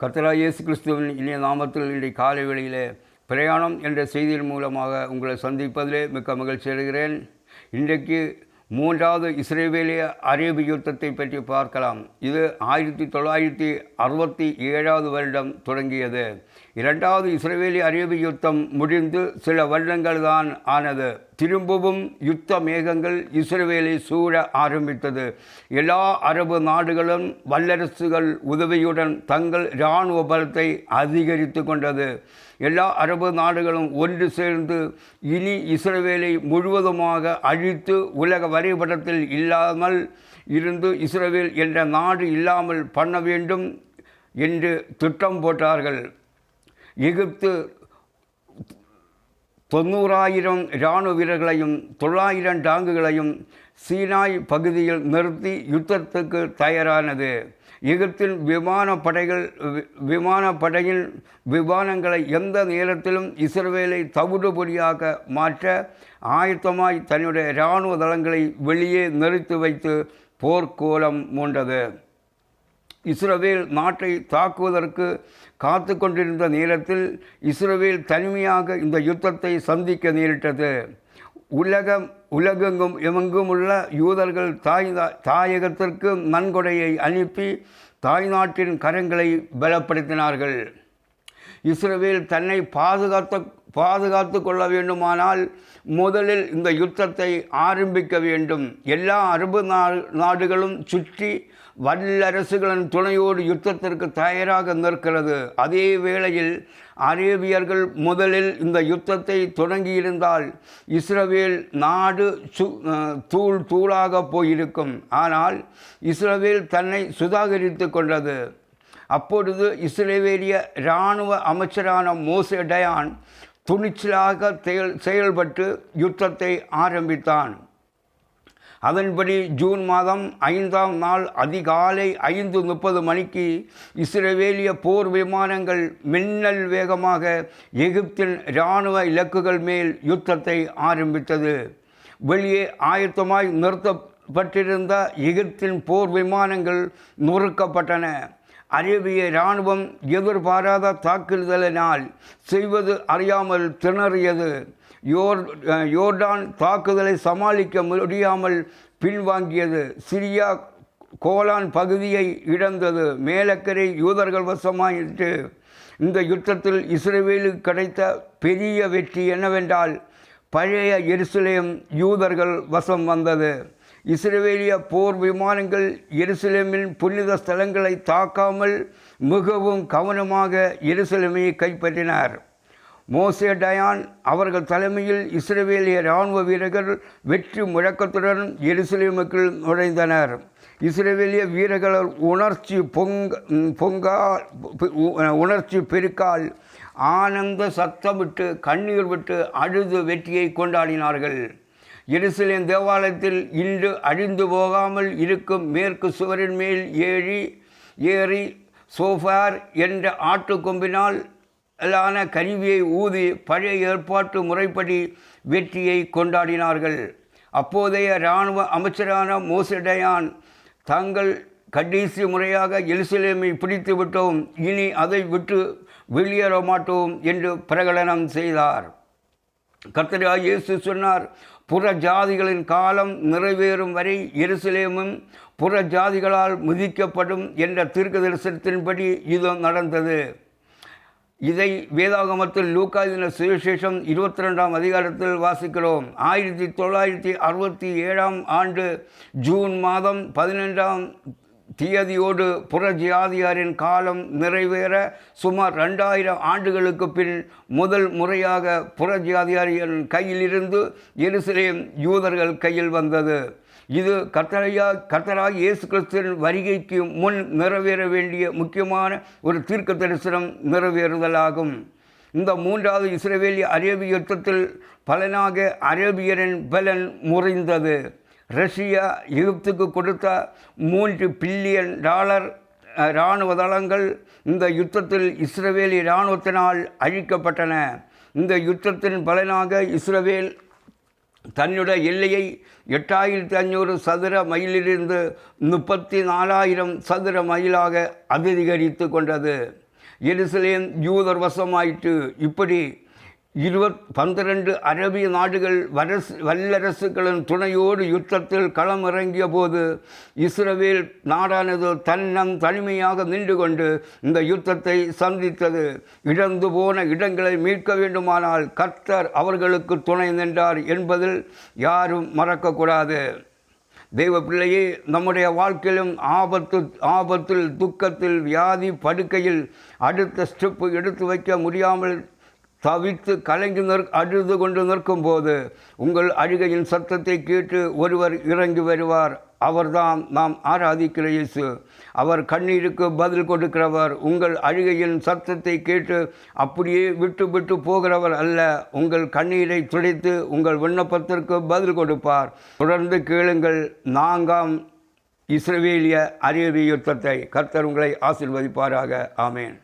கர்த்தராகிய இயேசு கிறிஸ்துவின் இனிய நாமத்தில் இன்றைய காலை வேளையிலே பிரயாணம் என்ற செய்தியின் மூலமாக உங்களை சந்திப்பதிலே மிக்க மகிழ்ச்சி அடைகிறேன். இன்றைக்கு மூன்றாவது இஸ்ரேவேலிய அரேபி யுத்தத்தை பற்றி பார்க்கலாம். இது ஆயிரத்தி தொள்ளாயிரத்தி அறுபத்தி ஏழாவது வருடம் தொடங்கியது. இரண்டாவது இஸ்ரேவேலி அரேபி யுத்தம் முடிந்து சில வருடங்கள் தான் ஆனது. திரும்பவும் யுத்த மேகங்கள் இஸ்ரேலை சூழ ஆரம்பித்தது. எல்லா அரபு நாடுகளும் வல்லரசுகள் உதவியுடன் தங்கள் இராணுவ பலத்தை அதிகரித்து கொண்டது. எல்லா அரபு நாடுகளும் ஒன்று சேர்ந்து இனி இஸ்ரேவேலை முழுவதுமாக அழித்து உலக வரைபடத்தில் இல்லாமல் இருந்து இஸ்ரேவேல் என்ற நாடு இல்லாமல் பண்ண வேண்டும் என்று திட்டம் போட்டார்கள். எகிப்து தொண்ணூறாயிரம் இராணுவ வீரர்களையும் தொள்ளாயிரம் டாங்குகளையும் சீனாய் பகுதியில் நிறுத்தி யுத்தத்துக்கு தயாரானது. எகிப்தின் விமானப்படைகள் விமானப்படையின் விமானங்களை எந்த நேரத்திலும் இஸ்ரேலை தவிடுபொடியாக மாற்ற ஆயத்தமாய் தன்னுடைய இராணுவ தளங்களை வெளியே நிறுத்தி வைத்து போர்க்கோலம் மூண்டது. இஸ்ரவேல் நாட்டை தாக்குவதற்கு காத்து கொண்டிருந்த நேரத்தில் இஸ்ரவேல் தனிமையாக இந்த யுத்தத்தை சந்திக்க நேரிட்டது. உலகம் உலகெங்கும் எங்கும் உள்ள யூதர்கள் தாய் தாயகத்திற்கு நன்கொடையை அனுப்பி தாய்நாட்டின் கரங்களை பலப்படுத்தினார்கள். இஸ்ரேல் தன்னை பாதுகாத்த பாதுகாத்து கொள்ள வேண்டுமானால் முதலில் இந்த யுத்தத்தை ஆரம்பிக்க வேண்டும். எல்லா அரபு நாடுகளும் சுற்றி வல்லரசுகளின் துணையோடு யுத்தத்திற்கு தயாராக நிற்கிறது. அதே வேளையில் அரேபியர்கள் முதலில் இந்த யுத்தத்தை தொடங்கியிருந்தால் இஸ்ரவேல் நாடு சு தூள் தூளாக போயிருக்கும். ஆனால் இஸ்ரவேல் தன்னை சுதாகரித்து கொண்டது. அப்பொழுது இஸ்ரேவேலிய இராணுவ அமைச்சரான மோசே டயான் துணிச்சலாக செயல் செயல்பட்டு யுத்தத்தை ஆரம்பித்தான். அதன்படி ஜூன் மாதம் ஐந்தாம் நாள் அதிகாலை ஐந்து முப்பது மணிக்கு இஸ்ரேவேலிய போர் விமானங்கள் மின்னல் வேகமாக எகிப்தின் இராணுவ இலக்குகள் மேல் யுத்தத்தை ஆரம்பித்தது. வெளியே ஆயத்தமாய் நிறுத்தப்பட்டிருந்த எகிப்தின் போர் விமானங்கள் நொறுக்கப்பட்டன. அரேபிய இராணுவம் எதிர்பாராத தாக்குதலினால் செய்வது அறியாமல் திணறியது. யோர் யோர்டான் தாக்குதலை சமாளிக்க முடியாமல் பின்வாங்கியது. சிரியா கோலான் பகுதியை இழந்தது. மேலக்கரை யூதர்கள் வசமாயிற்று. இந்த யுத்தத்தில் இஸ்ரேலுக்கு கிடைத்த பெரிய வெற்றி என்னவென்றால் பழைய எருசலேம் யூதர்கள் வசம் வந்தது. இஸ்ரேலிய போர் விமானங்கள் எருசலேமின் புனித ஸ்தலங்களை தாக்காமல் மிகவும் கவனமாக எருசலேமை கைப்பற்றினார். மோசே டயான் அவர்கள் தலைமையில் இஸ்ரேலிய இராணுவ வீரர்கள் வெற்றி முழக்கத்துடன் எருசலேமுக்குள் நுழைந்தனர். இஸ்ரேலிய வீரர்கள் உணர்ச்சி பொங்க பொங்கா உணர்ச்சி பெருக்கால் ஆனந்த சத்தமிட்டு கண்ணீர் விட்டு அழுது வெற்றியை கொண்டாடினார்கள். எருசலேம் தேவாலயத்தில் இன்று அழிந்து போகாமல் இருக்கும் மேற்கு சுவரின் மேல் ஏறி ஏறி சோஃபார் என்ற ஆட்டுக்கொம்பினால் லான கருவியை ஊதி பழைய ஏற்பாட்டு முறைப்படி வெற்றியை கொண்டாடினார்கள். அப்போதைய இராணுவ அமைச்சரான மோசடையான் தங்கள் கடைசி முறையாக எருசலேமை பிடித்து விட்டோம் இனி அதை விட்டு வெளியேற மாட்டோம் என்று பிரகடனம் செய்தார். கர்த்தராக இயேசு சொன்னார் புற ஜாதிகளின் காலம் நிறைவேறும் வரை எருசலேமும் புற ஜாதிகளால் முதிக்கப்படும் என்ற தீர்க்க தரிசனத்தின்படி இது நடந்தது. இதை வேதாகமத்தில் லூக்காதின சுவிசேஷம் இருபத்தி ரெண்டாம் அதிகாரத்தில் வாசிக்கிறோம். ஆயிரத்தி தொள்ளாயிரத்தி அறுபத்தி ஏழாம் ஆண்டு ஜூன் மாதம் பதினெண்டாம் தியதியோடு புறஜாதியாரின் காலம் நிறைவேற சுமார் ரெண்டாயிரம் ஆண்டுகளுக்கு பின் முதல் முறையாக புறஜாதியாரின் கையிலிருந்து எருசலேம் யூதர்கள் கையில் வந்தது. இது கர்த்தரையா கர்த்தராக இயேசு கிறிஸ்துவின் வருகைக்கு முன் நிறைவேற வேண்டிய முக்கியமான ஒரு தீர்க்க தரிசனம் நிறைவேறுதலாகும். இந்த மூன்றாவது இஸ்ரேவேலி அரேபிய யுத்தத்தில் பலனாக அரேபியரின் பலன் முறைந்தது. ரஷ்யா எகிப்துக்கு கொடுத்த மூன்று பில்லியன் டாலர் இராணுவ தளங்கள் இந்த யுத்தத்தில் இஸ்ரவேலி இராணுவத்தினால் அழிக்கப்பட்டன. இந்த யுத்தத்தின் பலனாக இஸ்ரவேல் தன்னுடைய எல்லையை எட்டாயிரத்தி ஐநூறு சதுர மைலிலிருந்து முப்பத்தி நாலாயிரம் சதுர மைலாக அதிகரித்து கொண்டது. எருசலேம் யூதர் வசமாயிற்று. இப்படி இருபத் பன்னிரண்டு அரபிய நாடுகள் வரசு வல்லரசுகளின் துணையோடு யுத்தத்தில் களமிறங்கிய போது இஸ்ரவேல் நாடானது தன்னம் தனிமையாக நின்று கொண்டு இந்த யுத்தத்தை சந்தித்தது. இழந்து போன இடங்களை மீட்க வேண்டுமானால் கர்த்தர் அவர்களுக்கு துணை நின்றார் என்பதில் யாரும் மறக்கக்கூடாது. தெய்வ பிள்ளையே நம்முடைய வாழ்க்கையிலும் ஆபத்து ஆபத்தில் துக்கத்தில் வியாதி படுக்கையில் அடுத்த ஸ்டெப்பு எடுத்து வைக்க முடியாமல் தவித்து கலங்கி நிற் அழுது கொண்டு நிற்கும்போது உங்கள் அழுகையின் சத்தத்தை கேட்டு ஒருவர் இறங்கி வருவார். அவர்தான் நாம் ஆராதிக்கிற இயேசு. அவர் கண்ணீருக்கு பதில் கொடுக்கிறவர். உங்கள் அழுகையின் சத்தத்தை கேட்டு அப்படியே விட்டு விட்டு போகிறவர் அல்ல. உங்கள் கண்ணீரை துடைத்து உங்கள் விண்ணப்பத்திற்கு பதில் கொடுப்பார். தொடர்ந்து கேளுங்கள். நான்காம் இஸ்ரவேலிய அரேபிய யுத்தத்தை. கர்த்தர் உங்களை ஆசிர்வதிப்பாராக. ஆமேன்.